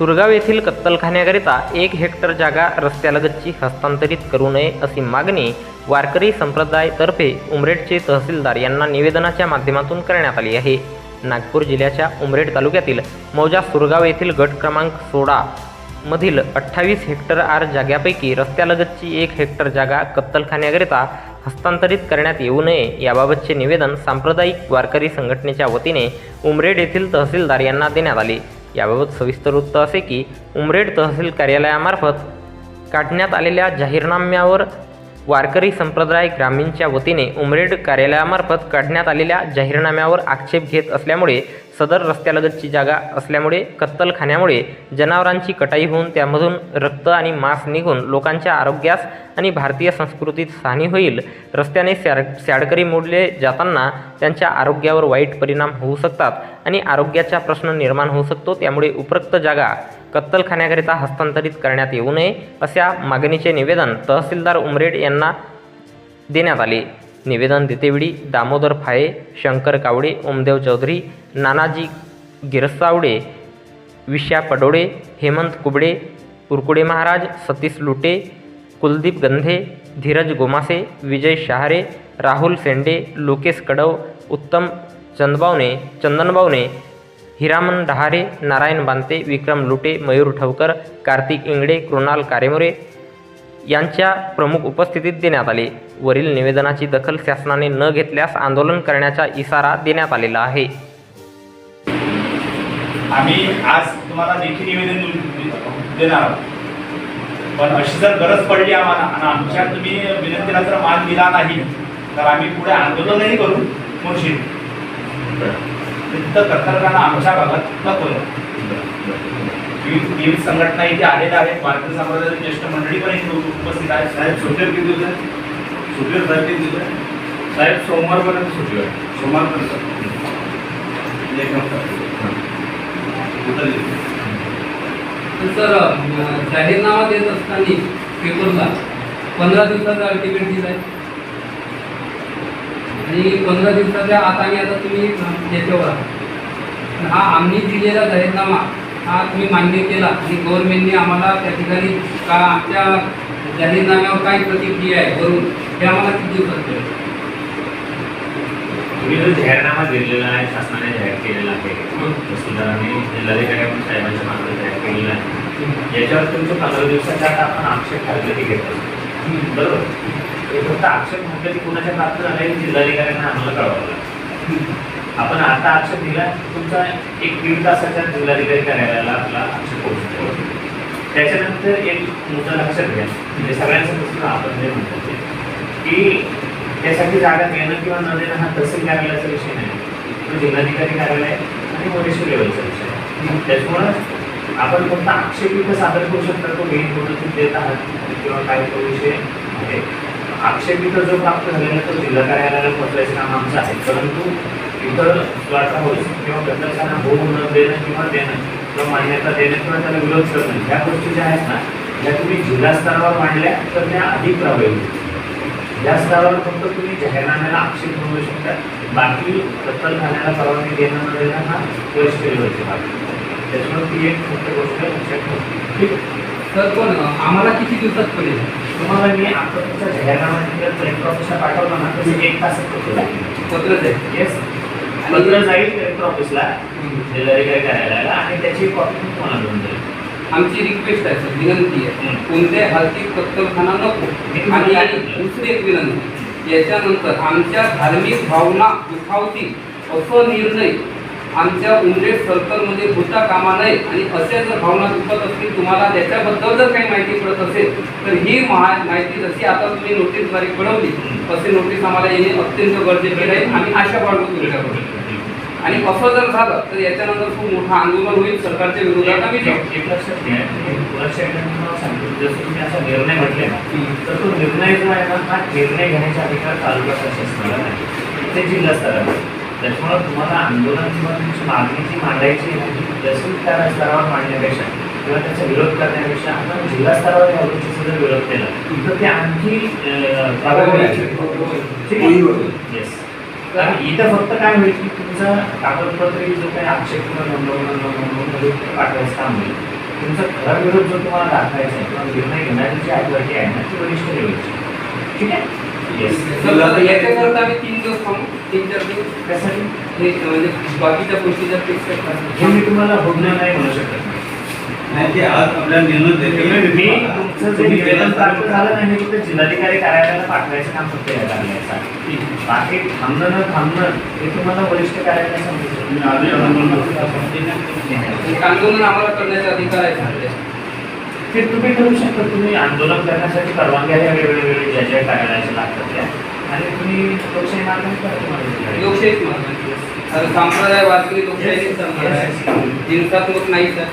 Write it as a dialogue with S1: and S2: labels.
S1: सुरगाव येथील कत्तलखान्याकरिता एक हेक्टर जागा रस्त्यालगतची हस्तांतरित करू नये अशी मागणी वारकरी संप्रदायातर्फे उमरेडचे तहसीलदार यांना निवेदनाच्या माध्यमातून करण्यात आली आहे. नागपूर जिल्ह्याच्या उमरेड तालुक्यातील मौजा सुरगाव येथील गट क्रमांक सोळा मधील अठ्ठावीस हेक्टर आर जाग्यापैकी रस्त्यालगतची एक हेक्टर जागा कत्तलखान्याकरिता हस्तांतरित करण्यात येऊ नये याबाबतचे निवेदन सांप्रदायिक वारकरी संघटनेच्या वतीने उमरेड येथील तहसीलदार यांना देण्यात आले. याबाबत सविस्तर वृत्त असे की उमरेड तहसील कार्यालयामार्फत काढण्यात आलेल्या जाहीरनाम्यावर वारकरी संप्रदाय ग्रामीणच्या वतीने उमरेड कार्यालयामार्फत काढण्यात आलेल्या जाहीरनाम्यावर आक्षेप घेत असल्यामुळे सदर रस्त्यालगतची जागा असल्यामुळे कत्तलखान्यामुळे जनावरांची कटाई होऊन त्यामधून रक्त आणि मांस निघून लोकांच्या आरोग्यास आणि भारतीय संस्कृतीत हानी होईल. रस्त्याने सॅड सॅडकरी मोडले जाताना त्यांच्या आरोग्यावर वाईट परिणाम होऊ शकतात आणि आरोग्याचा प्रश्न निर्माण होऊ शकतो. त्यामुळे उपरक्त जागा कत्तलखान्याकरिता हस्तांतरित करण्यात येऊ नये अशा मागणीचे निवेदन तहसीलदार उमरेड यांना देण्यात आले. निवेदन देतेवेळी दामोदर फाये शंकर कावडे ओमदेव चौधरी नानाजी गिरसावडे विश्या पडोळे हेमंत कुबडे उरकुडे महाराज सतीश लुटे कुलदीप गंधे धीरज गोमासे विजय शहारे राहुल सेंडे लोकेश कडव उत्तम चंदबावने चंदनबावने हिरामन डहारे नारायण बांते विक्रम लुटे मयूर ठवकर कार्तिक इंगडे कृणाल कारेमोरे यांच्या प्रमुख उपस्थितीत देण्यात आले. वरील निवेदनाची दखल शासनाने न घेतल्यास आंदोलन करण्याचा इशारा देण्यात आलेला आहे.
S2: आम्ही आज तुम्हाला लेखी निवेदन देणार आहोत. पण अशी जर गरज पडली आम्हाला आणि आमच्या तुम्ही विनंतीला जर मान दिला नाही तर आम्ही पुढे आंदोलनही करू मुर्शिद तिथं कर्तव्यानं आमच्या भागात नको. विविध विविध संघटना इथे आलेल्या आहेत भारतीय समाजातील ज्येष्ठ मंडळी पण इथे उपस्थित आहेत. साहेब सुटेल किती दिवस सुटेल साहेब किती दिवस साहेब सोमवारपर्यंत सुटेल सोमवारपर्यंत? एक नंबर
S3: तर अं, जाहीरनामा देत असताना पेपरला पंधरा दिवसाचा अल्टिमेट दिलाय. आणि पंधरा दिवसाच्या आत आणि आता तुम्ही अं, याच्यावर आहात. हा आम्ही दिलेला जाहीरनामा हा तुम्ही मान्य केला. आणि गव्हर्नमेंटने आम्हाला त्या ठिकाणी का आमच्या जाहीरनाम्यावर काय प्रतिक्रिया आहे वरून हे आम्हाला किती दिवसात कळेल?
S4: तुम्ही जो जाहीरनामा दिलेला आहे शासनाने जाहीर केलेला आहे तहसीलदारांनी जिल्हाधिकारी साहेबांच्या मार्फत जाहीर केलेला आहे. याच्यावर तुमच्या पंधरा दिवसाच्या आत आपण आक्षेप काढलेली घेतो बरोबर? हे फक्त आक्षेप की कुणाच्या प्राप्त झाले जिल्हाधिकाऱ्यांना आम्हाला कळवावं लागतं आपण आता आक्षेप दिला तुमचा एक दीड तासाच्या जिल्हाधिकारी कार्यालयाला आपला आक्षेप पोहोचतो. त्याच्यानंतर एक मुद्दा लक्षात घ्या. म्हणजे सगळ्यांचं प्रश्न आपण जे म्हणतो की त्यासाठी जागा देणं किंवा न देणं हा तहसील कार्यालयाचा विषय नाही. तो जिल्हाधिकारी कार्यालय आणि वरिष्ठ लेवलचा विषय आहे. त्याच्यामुळं आपण फक्त आक्षेप सादर करू शकता तो घेऊन कोणातून देत आहात किंवा काय तो विषय आहे. आक्षेप इथं जो प्राप्त झालेला तो जिल्हा कार्यालयाला पोहोचवायचं काम आमचं आहे. परंतु इतर स्लॉट होईल किंवा प्रदर्शना होऊ न देणं किंवा देणं किंवा मान्यता देणं किंवा त्याला विरोध करणं ह्या गोष्टी ज्या आहेत ना ज्या तुम्ही जिल्हा स्तरावर मांडल्या तर त्या अधिक प्रभावी होतील. या स्तरावर फक्त तुम्ही जाहीरनाम्याला आक्षेप मिळवू शकता बाकी कत्तलखान्याला परवानगी देणं न देणं हा वरिष्ठ लेवलची बाब. त्याच्यामुळे ती एक फक्त गोष्ट लक्षात ठीक आहे?
S3: तर पण आम्हाला किती दिवसात पडेल
S4: तुम्हाला मी आता तुमचा जाहीरनामा कलेक्टर ऑफिसला पाठवला ना तर एक तासात पत्र जाईल. येस पत्र जाईल कलेक्टर ऑफिसला जिल्हाधिकारी कार्यालयाला आणि त्याची कॉपी तुम्हाला मिळून जाईल
S3: आमची रिक्वेस्ट आहे सर विनंती आहे. कोणत्याही हालतीत कत्तलखाना नको. आणि
S4: म्हटलं?
S3: दुसरी एक विनंती. याच्यानंतर आमच्या धार्मिक भावना दुखावतील असं निर्णय आमच्या उमरेड सर्कलमध्ये होता कामा नये आणि असे जर भावना दुखत असतील तुम्हाला त्याच्याबद्दल जर काही माहिती पडत असेल तर ही महा माहिती जशी आता तुम्ही नोटीसद्वारे कळवली असे नोटीस आम्हाला येणे अत्यंत गरजेचे राहील आम्ही आशा बाळगू तुमच्याकडून. आणि असं जर झालं तर याच्यानंतर खूप मोठं आंदोलन होईल सरकारच्या विरोधात. आम्ही
S4: एक लक्षात घ्या. जसं तुम्ही असा निर्णय म्हटले ना तर तो निर्णय जो आहे ना हा निर्णय घेण्याचा अधिकार तालुका प्रशासनाला नाही. ते जिल्हा स्तरावर. त्याच्यामुळं तुम्हाला आंदोलन किंवा तुमची मागणी जी मांडायची आहे ती जसं त्या स्तरावर मांडण्यापेक्षा किंवा त्याचा विरोध करण्यापेक्षा आपण जिल्हा स्तरावर या गोष्टीचा जर विरोध केला. तर ते आणखी येस कारण इथं फक्त काय होईल की तुमचा कागदपत्र जो काही आक्षेप किंवा नोंदवणं नोंदवणं पाठवायचं काम होईल. तुमचा खरा विरोध जो तुम्हाला दाखवायचा आहे किंवा निर्णय घेण्याची जी आहे ना ती वरिष्ठ लेवलची. ठीक आहे? येस
S3: सर, आता याच्याकरता आम्ही तीन दिवस थांबू. तीन चार दिवस.
S4: त्यासाठी
S3: हे म्हणजे बाकीच्या गोष्टी जर फिक्स
S4: हे
S3: करतात
S4: मी तुम्हाला भोगणं नाही म्हणू शकत.
S2: नाही ते आज आपल्याला निर्णय देते.
S4: मी तुमचं जे निवेदन प्राप्त झालं नाही हे फक्त जिल्हाधिकारी कार्यालयाला पाठवायचं काम फक्त या कार्यालयाचं बाकी थांबणं न थांबणं हे तुम्हाला वरिष्ठ कार्यालयाला समजू
S2: तुम्ही आधी आंदोलन
S3: आम्हाला करण्याचा अधिकार आहे.
S4: ते तुम्ही करू शकता. तुम्ही आंदोलन करण्यासाठी परवानग्या या वेगवेगळे ज्या ज्या कार्यालयाच्या लागतात त्या. आणि तुम्ही लोकशाही मार्गाने करा तुम्हाला
S3: तर संप्रदाय वाचली लोकशाही आहे हिंसात्मक नाही सर.